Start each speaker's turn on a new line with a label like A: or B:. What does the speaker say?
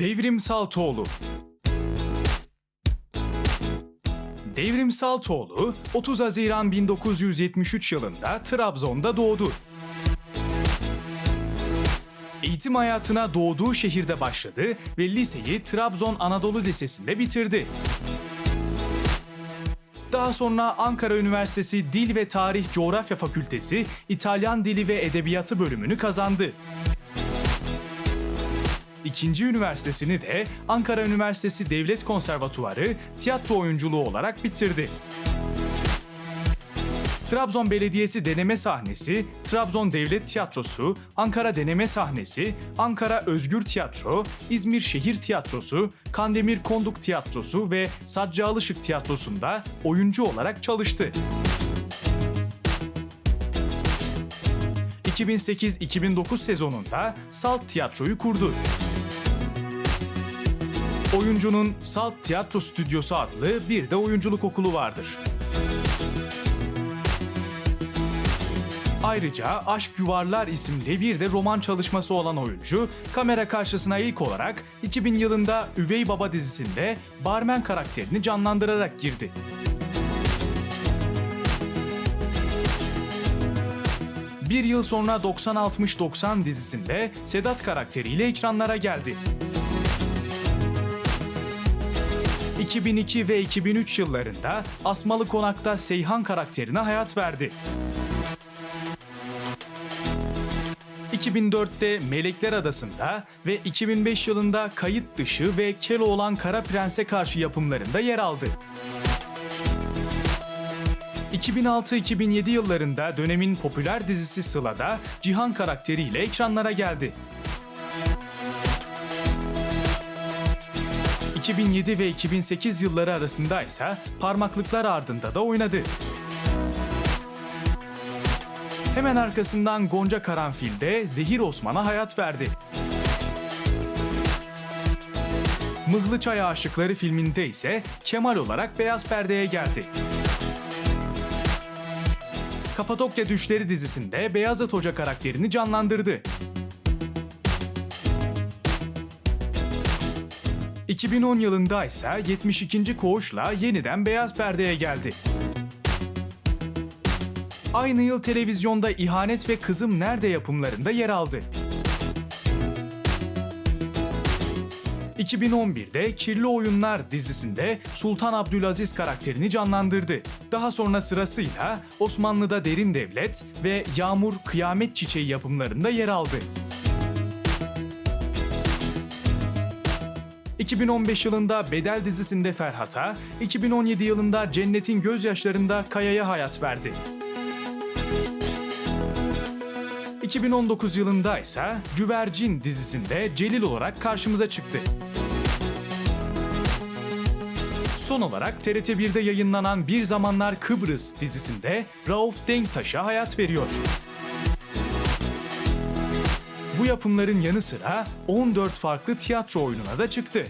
A: Devrim Saltoğlu Devrim Saltoğlu 30 Haziran 1973 yılında Trabzon'da doğdu. Eğitim hayatına doğduğu şehirde başladı ve liseyi Trabzon Anadolu Lisesi'nde bitirdi. Daha sonra Ankara Üniversitesi Dil ve Tarih Coğrafya Fakültesi İtalyan Dili ve Edebiyatı bölümünü kazandı. İkinci üniversitesini de Ankara Üniversitesi Devlet Konservatuvarı tiyatro oyunculuğu olarak bitirdi. Trabzon Belediyesi Deneme Sahnesi, Trabzon Devlet Tiyatrosu, Ankara Deneme Sahnesi, Ankara Özgür Tiyatro, İzmir Şehir Tiyatrosu, Kandemir Konduk Tiyatrosu ve Saccı Işık Tiyatrosu'nda oyuncu olarak çalıştı. 2008-2009 sezonunda Salt Tiyatro'yu kurdu. Oyuncunun Salt Tiyatro Stüdyosu adlı bir de oyunculuk okulu vardır. Ayrıca Aşk Yuvarlar isimli bir de roman çalışması olan oyuncu, kamera karşısına ilk olarak 2000 yılında Üvey Baba dizisinde barmen karakterini canlandırarak girdi. Bir yıl sonra 90-60-90 dizisinde Sedat karakteriyle ekranlara geldi. 2002 ve 2003 yıllarında Asmalı Konak'ta Seyhan karakterine hayat verdi. 2004'te Melekler Adası'nda ve 2005 yılında Kayıt Dışı ve Keloğlan Kara Prens'e karşı yapımlarında yer aldı. 2006-2007 yıllarında dönemin popüler dizisi Sıla'da Cihan karakteriyle ekranlara geldi. 2007 ve 2008 yılları arasında ise Parmaklıklar Ardında da oynadı. Hemen arkasından Gonca Karanfil'de Zehir Osman'a hayat verdi. Mıhlı Çay Aşıkları filminde ise Kemal olarak beyaz perdeye geldi. Kapadokya Düşleri dizisinde Beyazıt Hoca karakterini canlandırdı. 2010 yılında ise 72. Koğuş'la yeniden beyaz perdeye geldi. Aynı yıl televizyonda İhanet ve Kızım Nerede yapımlarında yer aldı. 2011'de Kirli Oyunlar dizisinde Sultan Abdülaziz karakterini canlandırdı. Daha sonra sırasıyla Osmanlı'da Derin Devlet ve Yağmur Kıyamet Çiçeği yapımlarında yer aldı. 2015 yılında Bedel dizisinde Ferhat'a, 2017 yılında Cennetin Gözyaşlarında Kaya'ya hayat verdi. 2019 yılında ise Güvercin dizisinde Celil olarak karşımıza çıktı. Son olarak TRT1'de yayınlanan Bir Zamanlar Kıbrıs dizisinde Rauf Denktaş'a hayat veriyor. Bu yapımların yanı sıra 14 farklı tiyatro oyununa da çıktı.